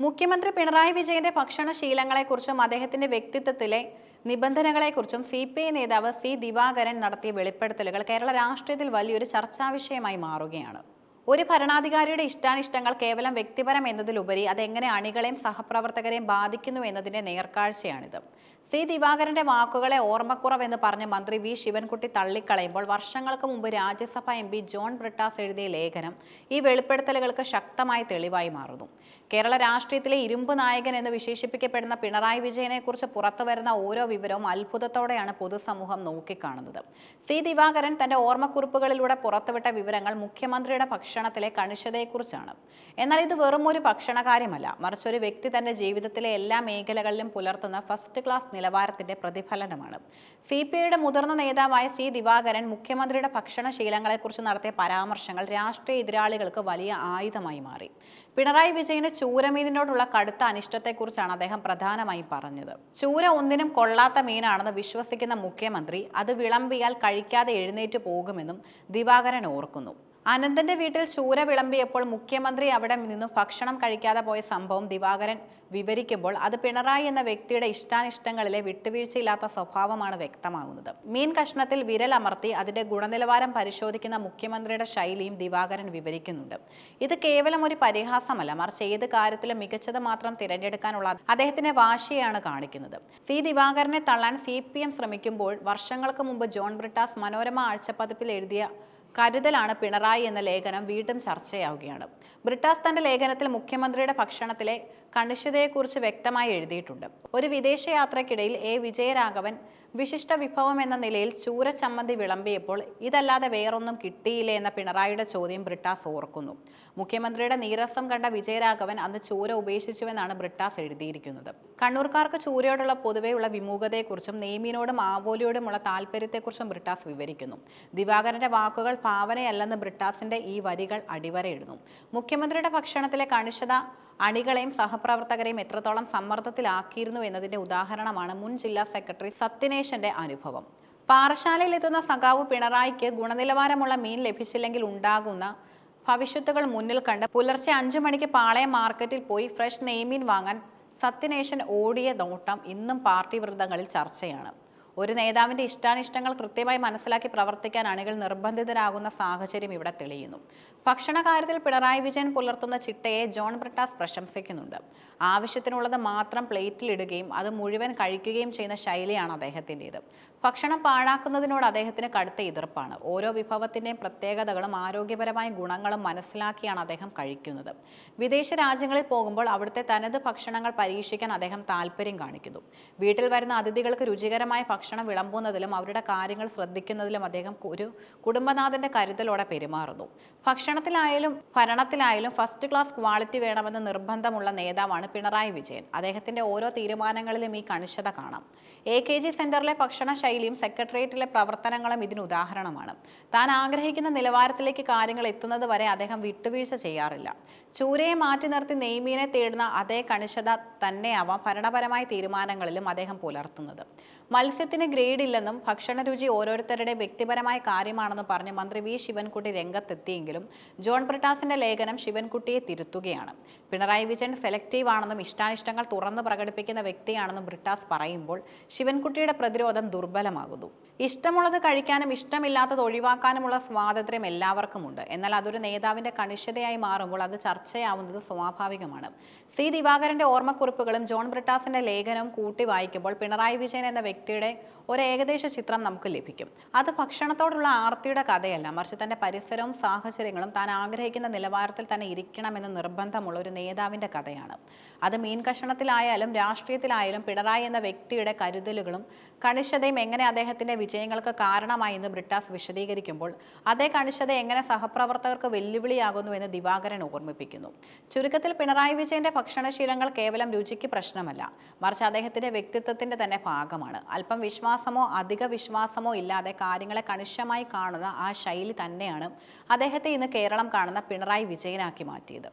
മുഖ്യമന്ത്രി പിണറായി വിജയന്റെ ഭക്ഷണശീലങ്ങളെക്കുറിച്ചും അദ്ദേഹത്തിന്റെ വ്യക്തിത്വത്തിലെ നിബന്ധനകളെക്കുറിച്ചും സി പി ഐ നേതാവ് സി ദിവാകരൻ നടത്തിയ വെളിപ്പെടുത്തലുകൾ കേരള രാഷ്ട്രീയത്തിൽ വലിയൊരു ചർച്ചാ വിഷയമായി മാറുകയാണ്. ഒരു ഭരണാധികാരിയുടെ ഇഷ്ടാനിഷ്ടങ്ങൾ കേവലം വ്യക്തിപരം എന്നതിലുപരി അതെങ്ങനെ അണികളെയും സഹപ്രവർത്തകരെയും ബാധിക്കുന്നു എന്നതിന്റെ നേർക്കാഴ്ചയാണിത്. സി ദിവാകരന്റെ വാക്കുകളെ ഓർമ്മക്കുറവ് എന്ന് പറഞ്ഞ് മന്ത്രി വി. ശിവൻകുട്ടി തള്ളിക്കളയുമ്പോൾ വർഷങ്ങൾക്ക് മുമ്പ് Rajya Sabha M. P. John Brittas എഴുതിയ ലേഖനം ഈ വെളിപ്പെടുത്തലുകൾക്ക് ശക്തമായ തെളിവായി മാറുന്നു. കേരള രാഷ്ട്രീയത്തിലെ ഇരുമ്പ് നായകൻ എന്ന് വിശേഷിപ്പിക്കപ്പെടുന്ന പിണറായി വിജയനെക്കുറിച്ച് പുറത്തുവരുന്ന ഓരോ വിവരവും അത്ഭുതത്തോടെയാണ് പൊതുസമൂഹം നോക്കിക്കാണുന്നത്. സി. ദിവാകരൻ തന്റെ ഓർമ്മക്കുറിപ്പുകളിലൂടെ പുറത്തുവിട്ട വിവരങ്ങൾ മുഖ്യമന്ത്രിയുടെ ഭക്ഷണത്തിലെ കണിശതയെക്കുറിച്ചാണ്. എന്നാൽ ഇത് വെറും ഒരു ഭക്ഷണകാര്യമല്ല. മറിച്ച് ഒരു വ്യക്തി തന്റെ ജീവിതത്തിലെ എല്ലാ മേഖലകളിലും പുലർത്തുന്ന ഫസ്റ്റ് ക്ലാസ് നിലവാരത്തിന്റെ പ്രതിഫലനമാണ്. സി പി ഐയുടെ മുതിർന്ന നേതാവായ സി ദിവാകരൻ മുഖ്യമന്ത്രിയുടെ ഭക്ഷണശീലങ്ങളെക്കുറിച്ച് നടത്തിയ പരാമർശങ്ങൾ രാഷ്ട്രീയ എതിരാളികൾക്ക് വലിയ ആയുധമായി മാറി. പിണറായി വിജയന് ചൂരമീനിനോടുള്ള കടുത്ത അനിഷ്ടത്തെക്കുറിച്ചാണ് അദ്ദേഹം പ്രധാനമായും പറഞ്ഞത്. ചൂര ഒന്നിനും കൊള്ളാത്ത മീനാണെന്ന് വിശ്വസിക്കുന്ന മുഖ്യമന്ത്രി അത് വിളമ്പിയാൽ കഴിക്കാതെ എഴുന്നേറ്റ് പോകുമെന്നും ദിവാകരൻ ഓർക്കുന്നു. അനന്തന്റെ വീട്ടിൽ ചൂര വിളമ്പിയപ്പോൾ മുഖ്യമന്ത്രി അവിടെ നിന്നും ഭക്ഷണം കഴിക്കാതെ പോയ സംഭവം ദിവാകരൻ വിവരിക്കുമ്പോൾ അത് പിണറായി എന്ന വ്യക്തിയുടെ ഇഷ്ടാനിഷ്ടങ്ങളിലെ വിട്ടുവീഴ്ചയില്ലാത്ത സ്വഭാവമാണ് വ്യക്തമാകുന്നത്. മീൻ കഷ്ണത്തിൽ വിരലമർത്തി അതിന്റെ ഗുണനിലവാരം പരിശോധിക്കുന്ന മുഖ്യമന്ത്രിയുടെ ശൈലിയും ദിവാകരൻ വിവരിക്കുന്നുണ്ട്. ഇത് കേവലം ഒരു പരിഹാസമല്ല മറിച്ച് ഏത് കാര്യത്തിലും മികച്ചത് മാത്രം തിരഞ്ഞെടുക്കാനുള്ള അദ്ദേഹത്തിന്റെ വാശിയാണ് കാണിക്കുന്നത്. സി ദിവാകരനെ തള്ളാൻ സി ശ്രമിക്കുമ്പോൾ വർഷങ്ങൾക്ക് മുമ്പ് ജോൺ ബ്രിട്ടാസ് മനോരമ ആഴ്ചപ്പതിപ്പിൽ എഴുതിയ കരുതലാണ് പിണറായി എന്ന ലേഖനം വീണ്ടും ചർച്ചയാവുകയാണ്. ബ്രിട്ടാസ് തന്റെ ലേഖനത്തിൽ മുഖ്യമന്ത്രിയുടെ ഭക്ഷണത്തിലെ കണിശതയെക്കുറിച്ച് വ്യക്തമായി എഴുതിയിട്ടുണ്ട്. ഒരു വിദേശയാത്രയ്ക്കിടയിൽ എ. വിജയരാഘവൻ വിശിഷ്ട വിഭവം എന്ന നിലയിൽ ചൂര ചമ്മന്തി വിളമ്പിയപ്പോൾ ഇതല്ലാതെ വേറൊന്നും കിട്ടിയില്ലേ എന്ന പിണറായിയുടെ ചോദ്യം ബ്രിട്ടാസ് ഓർക്കുന്നു. മുഖ്യമന്ത്രിയുടെ നീരസം കണ്ട വിജയരാഘവൻ അന്ന് ചൂര ഉപേക്ഷിച്ചുവെന്നാണ് ബ്രിട്ടാസ് എഴുതിയിരിക്കുന്നത്. കണ്ണൂർക്കാർക്ക് ചൂരയോടുള്ള പൊതുവെയുള്ള വിമുഖതയെക്കുറിച്ചും നെയ്മീനോടും ആവോലിയോടുമുള്ള താല്പര്യത്തെക്കുറിച്ചും ബ്രിട്ടാസ് വിവരിക്കുന്നു. ദിവാകരന്റെ വാക്കുകൾ ഭാവനയല്ലെന്ന് ബ്രിട്ടാസിന്റെ ഈ വരികൾ അടിവരയിടുന്നു. മുഖ്യമന്ത്രിയുടെ ഭക്ഷണത്തിലെ കണിശത അണികളെയും സഹപ്രവർത്തകരെയും എത്രത്തോളം സമ്മർദ്ദത്തിലാക്കിയിരുന്നു എന്നതിന്റെ ഉദാഹരണമാണ് മുൻ ജില്ലാ സെക്രട്ടറി സത്യനേശന്റെ അനുഭവം. പാറശാലയിൽ എത്തുന്ന സഖാവ് പിണറായിക്ക് ഗുണനിലവാരമുള്ള മീൻ ലഭിച്ചില്ലെങ്കിൽ ഉണ്ടാകുന്ന ഭവിഷ്യത്തുകൾ മുന്നിൽ കണ്ട് പുലർച്ചെ അഞ്ചു മണിക്ക് പാളയം മാർക്കറ്റിൽ പോയി ഫ്രഷ് നെയ്മീൻ വാങ്ങാൻ സത്യനേശൻ ഓടിയ നോട്ടം ഇന്നും പാർട്ടി വൃന്ദങ്ങളിൽ ചർച്ചയാണ്. ഒരു നേതാവിന്റെ ഇഷ്ടാനിഷ്ടങ്ങൾ കൃത്യമായി മനസ്സിലാക്കി പ്രവർത്തിക്കാൻ അണികൾ നിർബന്ധിതരാകുന്ന സാഹചര്യം ഇവിടെ തെളിയുന്നു. ഭക്ഷണ കാര്യത്തിൽ പിണറായി വിജയൻ പുലർത്തുന്ന ചിട്ടയെ ജോൺ ബ്രിട്ടാസ് പ്രശംസിക്കുന്നുണ്ട്. ആവശ്യത്തിനുള്ളത് മാത്രം പ്ലേറ്റിലിടുകയും അത് മുഴുവൻ കഴിക്കുകയും ചെയ്യുന്ന ശൈലിയാണ് അദ്ദേഹത്തിന്റെത് ഭക്ഷണം പാഴാക്കുന്നതിനോട് അദ്ദേഹത്തിന് കടുത്ത എതിർപ്പാണ്. ഓരോ വിഭവത്തിന്റെയും പ്രത്യേകതകളും ആരോഗ്യപരമായ ഗുണങ്ങളും മനസ്സിലാക്കിയാണ് അദ്ദേഹം കഴിക്കുന്നത്. വിദേശ രാജ്യങ്ങളിൽ പോകുമ്പോൾ അവിടുത്തെ തനത് ഭക്ഷണങ്ങൾ പരീക്ഷിക്കാൻ അദ്ദേഹം താല്പര്യം കാണിക്കുന്നു. വീട്ടിൽ വരുന്ന അതിഥികൾക്ക് രുചികരമായ ഭക്ഷണം വിളമ്പുന്നതിലും അവരുടെ കാര്യങ്ങൾ ശ്രദ്ധിക്കുന്നതിലും അദ്ദേഹം ഒരു കുടുംബനാഥന്റെ കരുതലോടെ പെരുമാറുന്നു. ഭക്ഷണത്തിലായാലും ഭരണത്തിലായാലും ഫസ്റ്റ് ക്ലാസ് ക്വാളിറ്റി വേണമെന്ന് നിർബന്ധമുള്ള നേതാവാണ് പിണറായി വിജയൻ. അദ്ദേഹത്തിന്റെ ഓരോ തീരുമാനങ്ങളിലും ഈ കണിശത കാണാം. എ കെ ജി സെന്ററിലെ ഭക്ഷണ ശൈലിയും സെക്രട്ടേറിയറ്റിലെ പ്രവർത്തനങ്ങളും ഇതിന് ഉദാഹരണമാണ്. താൻ ആഗ്രഹിക്കുന്ന നിലവാരത്തിലേക്ക് കാര്യങ്ങൾ എത്തുന്നത് വരെ അദ്ദേഹം വിട്ടുവീഴ്ച ചെയ്യാറില്ല. ചൂരയെ മാറ്റി നിർത്തി നെയ്മീനെ തേടുന്ന അതേ കണിശത തന്നെയാവാം ഭരണപരമായ തീരുമാനങ്ങളിലും അദ്ദേഹം പുലർത്തുന്നത്. മത്സ്യത്തിന് ഗ്രേഡ് ഇല്ലെന്നും ഭക്ഷണരുചി ഓരോരുത്തരുടെ വ്യക്തിപരമായ കാര്യമാണെന്ന് പറഞ്ഞ് മന്ത്രി വി. ശിവൻകുട്ടി രംഗത്തെത്തിയെങ്കിലും ജോൺ ബ്രിട്ടാസിന്റെ ലേഖനം ശിവൻകുട്ടിയെ തിരുത്തുകയാണ്. പിണറായി വിജയൻ സെലക്റ്റീവ് ആണെന്നും ഇഷ്ടാനിഷ്ടങ്ങൾ തുറന്ന് പ്രകടിപ്പിക്കുന്ന വ്യക്തിയാണെന്നും ബ്രിട്ടാസ് പറയുമ്പോൾ ശിവൻകുട്ടിയുടെ പ്രതിരോധം ദുർബലമാകുന്നു ഇഷ്ടമുള്ളത് കഴിക്കാനും ഇഷ്ടമില്ലാത്തത് ഒഴിവാക്കാനുമുള്ള സ്വാതന്ത്ര്യം എല്ലാവർക്കുമുണ്ട്. എന്നാൽ അതൊരു നേതാവിന്റെ കണിശതയായി മാറുമ്പോൾ അത് ചർച്ചയാവുന്നത് സ്വാഭാവികമാണ്. സി. ദിവാകരന്റെ ഓർമ്മക്കുറിപ്പുകളും ജോൺ ബ്രിട്ടാസിന്റെ ലേഖനവും കൂട്ടി വായിക്കുമ്പോൾ പിണറായി വിജയൻ എന്ന വ്യക്തിയുടെ ഒരു ഏകദേശ ചിത്രം നമുക്ക് ലഭിക്കും. അത് ഭക്ഷണത്തോടുള്ള ആർത്തിയുടെ കഥയല്ല. മറിച്ച് തന്റെ പരിസരവും സാഹചര്യങ്ങളും താൻ ആഗ്രഹിക്കുന്ന നിലവാരത്തിൽ തന്നെ ഇരിക്കണമെന്ന് നിർബന്ധമുള്ള ഒരു നേതാവിന്റെ കഥയാണ്. അത് മീൻ കഷണത്തിലായാലും രാഷ്ട്രീയത്തിലായാലും പിണറായി എന്ന വ്യക്തിയുടെ കരുതലുകളും കണിശതയും എങ്ങനെ അദ്ദേഹത്തിന്റെ വിജയങ്ങൾക്ക് കാരണമായി എന്ന് ബ്രിട്ടാസ് വിശദീകരിക്കുമ്പോൾ അതേ കണിശത എങ്ങനെ സഹപ്രവർത്തകർക്ക് വെല്ലുവിളിയാകുന്നു എന്ന് ദിവാകരൻ ഓർമ്മിപ്പിക്കുന്നു. ചുരുക്കത്തിൽ പിണറായി വിജയന്റെ ഭക്ഷണശീലങ്ങൾ കേവലം രുചിക്ക് പ്രശ്നമല്ല. മറിച്ച് അദ്ദേഹത്തിന്റെ വ്യക്തിത്വത്തിന്റെ തന്നെ ഭാഗമാണ്. അല്പം വിശ്വാസമോ അധിക വിശ്വാസമോ ഇല്ലാതെ കാര്യങ്ങളെ കണിശമായി കാണുന്ന ആ ശൈലി തന്നെയാണ് അദ്ദേഹത്തെ ഇന്ന് കേരളം കാണുന്ന പിണറായി വിജയനാക്കി മാറ്റിയത്.